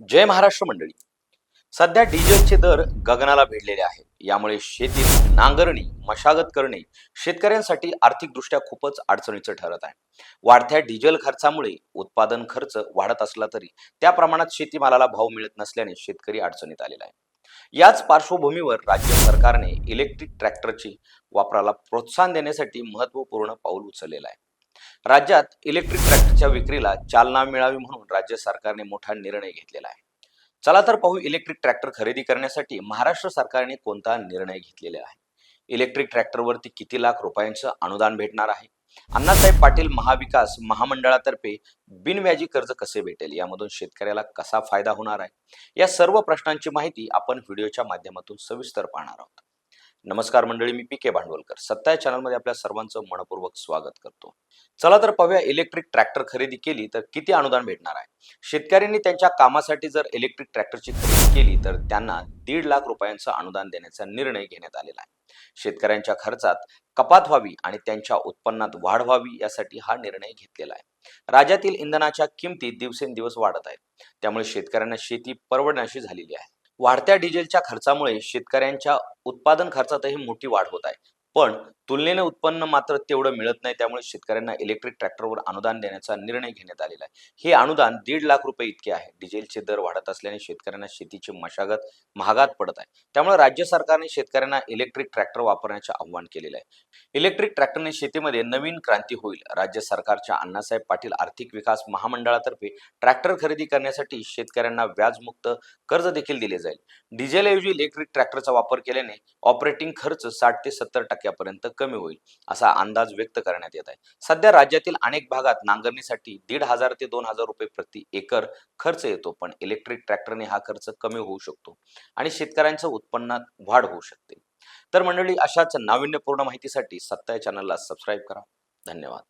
जय महाराष्ट्र मंडळी. सध्या डिझेलचे दर गगनाला भिडलेले आहेत. यामुळे शेतीत नांगरणी मशागत करणे शेतकऱ्यांसाठी आर्थिकदृष्ट्या खूपच अडचणीचं ठरत आहे. वाढत्या डिझेल खर्चामुळे उत्पादन खर्च वाढत असला तरी त्या प्रमाणात शेतीमालाला भाव मिळत नसल्याने शेतकरी अडचणीत आलेला आहे. याच पार्श्वभूमीवर राज्य सरकारने इलेक्ट्रिक ट्रॅक्टरची वापराला प्रोत्साहन देण्यासाठी महत्त्वपूर्ण पाऊल उचललेलं आहे. राज्यात इलेक्ट्रिक ट्रॅक्टरच्या विक्रीला चालना मिळावी म्हणून राज्य सरकारने मोठा निर्णय घेतलेला आहे. चला तर पाहू इलेक्ट्रिक ट्रॅक्टर खरेदी करण्यासाठी महाराष्ट्र सरकारने कोणता निर्णय घेतलेला आहे? इलेक्ट्रिक ट्रॅक्टरवरती किती लाख रुपयांचं अनुदान भेटणार आहे? अण्णासाहेब पाटील महाविकास महामंडळातर्फे बिनव्याजी कर्ज कसे भेटेल? यामधून शेतकऱ्याला कसा फायदा होणार आहे? या सर्व प्रश्नांची माहिती आपण व्हिडिओच्या माध्यमातून सविस्तर पाहणार आहोत. नमस्कार मंडळी मी पी के भांडवलकर. सत्ता या चॅनलमध्ये आपल्या सर्वांचं मनपूर्वक स्वागत करतो. चला तर पाहूया इलेक्ट्रिक ट्रॅक्टर खरेदी केली तर किती अनुदान भेटणार आहे? शेतकऱ्यांनी त्यांच्या कामासाठी जर इलेक्ट्रिक ट्रॅक्टरची खरेदी केली तर त्यांना दीड लाख रुपयांचं अनुदान देण्याचा निर्णय घेण्यात आलेला आहे. शेतकऱ्यांच्या खर्चात कपात व्हावी आणि त्यांच्या उत्पन्नात वाढ व्हावी यासाठी हा निर्णय घेतलेला आहे. राज्यातील इंधनाच्या किमती दिवसेंदिवस वाढत आहेत. त्यामुळे शेतकऱ्यांना शेती परवडण्याशी झालेली आहे. वाढत्या डिझेलच्या खर्चामुळे शेतकऱ्यांच्या उत्पादन खर्चातही मोठी वाढ होत आहे. पण तुलनेने उत्पन्न मात्र तेवढं मिळत नाही. त्यामुळे शेतकऱ्यांना इलेक्ट्रिक ट्रॅक्टरवर अनुदान देण्याचा निर्णय घेण्यात आलेला आहे. हे अनुदान दीड लाख रुपये इतके आहे. डिझेलचे दर वाढत असल्याने शेतकऱ्यांना शेतीची मशागत महागात पडत आहे. त्यामुळे राज्य सरकारने शेतकऱ्यांना इलेक्ट्रिक ट्रॅक्टर वापरण्याचे आव्हान केलेलं आहे. इलेक्ट्रिक ट्रॅक्टरने शेतीमध्ये नवीन क्रांती होईल. राज्य सरकारच्या अण्णासाहेब पाटील आर्थिक विकास महामंडळातर्फे ट्रॅक्टर खरेदी करण्यासाठी शेतकऱ्यांना व्याजमुक्त कर्ज देखील दिले जाईल. डिझेलऐवजी इलेक्ट्रिक ट्रॅक्टरचा वापर केल्याने ऑपरेटिंग खर्च साठ ते सत्तर टक्क्यापर्यंत कमी होईल असा अंदाज व्यक्त करण्यात येत आहे. सध्या राज्यातील अनेक भागात नांगरणीसाठी दीड हजार ते दोन हजार रुपये प्रति एकर खर्च येतो पण इलेक्ट्रिक ट्रॅक्टरने हा खर्च कमी होऊ शकतो आणि शेतकऱ्यांच्या उत्पन्नात वाढ होऊ शकते. तर मंडळी अशाच नाविन्यपूर्ण माहितीसाठी सत्ता या चॅनलला सबस्क्राईब करा. धन्यवाद.